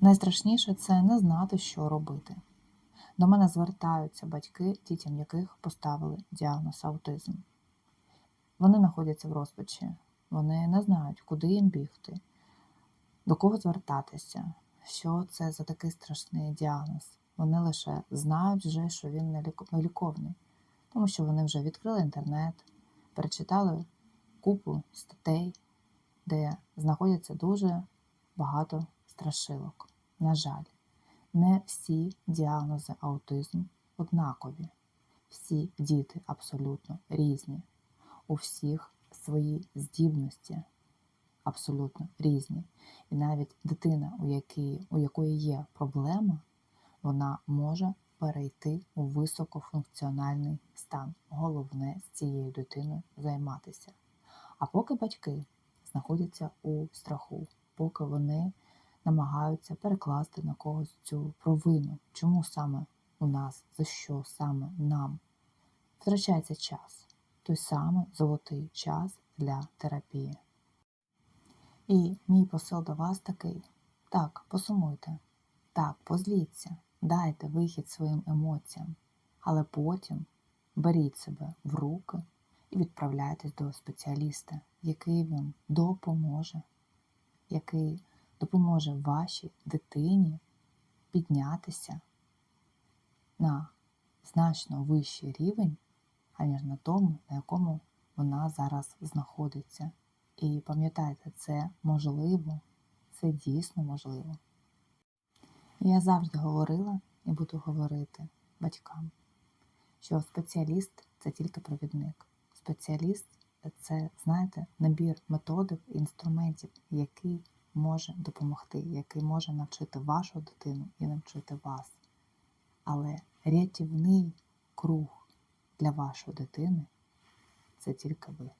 Найстрашніше це не знати, що робити. До мене звертаються батьки, дітям яких поставили діагноз аутизм. Вони знаходяться в розпачі, вони не знають, куди їм бігти, до кого звертатися, що це за такий страшний діагноз. Вони лише знають, вже, що він неліко- неліковний, тому що вони вже відкрили інтернет, перечитали купу статей, де знаходяться дуже багато страшилок. На жаль, не всі діагнози аутизму однакові. Всі діти абсолютно різні. У всіх свої здібності абсолютно різні. І навіть дитина, у, якій, у якої є проблема, вона може перейти у високофункціональний стан. Головне з цією дитиною займатися. А поки батьки знаходяться у страху, поки вони намагаються перекласти на когось цю провину, чому саме у нас, за що саме нам, втрачається час, той самий золотий час для терапії. І мій посил до вас такий: так, посумуйте, так, позліться, дайте вихід своїм емоціям, але потім беріть себе в руки і відправляйтесь до спеціаліста, який вам допоможе, який допоможе вашій дитині піднятися на значно вищий рівень, аніж на тому, на якому вона зараз знаходиться. І пам'ятайте, це можливо, це дійсно можливо. Я завжди говорила і буду говорити батькам, що спеціаліст це тільки провідник. Спеціаліст це, знаєте, набір методик і інструментів, який може допомогти, який може навчити вашу дитину і навчити вас. Але рятівний круг для вашої дитини це тільки ви.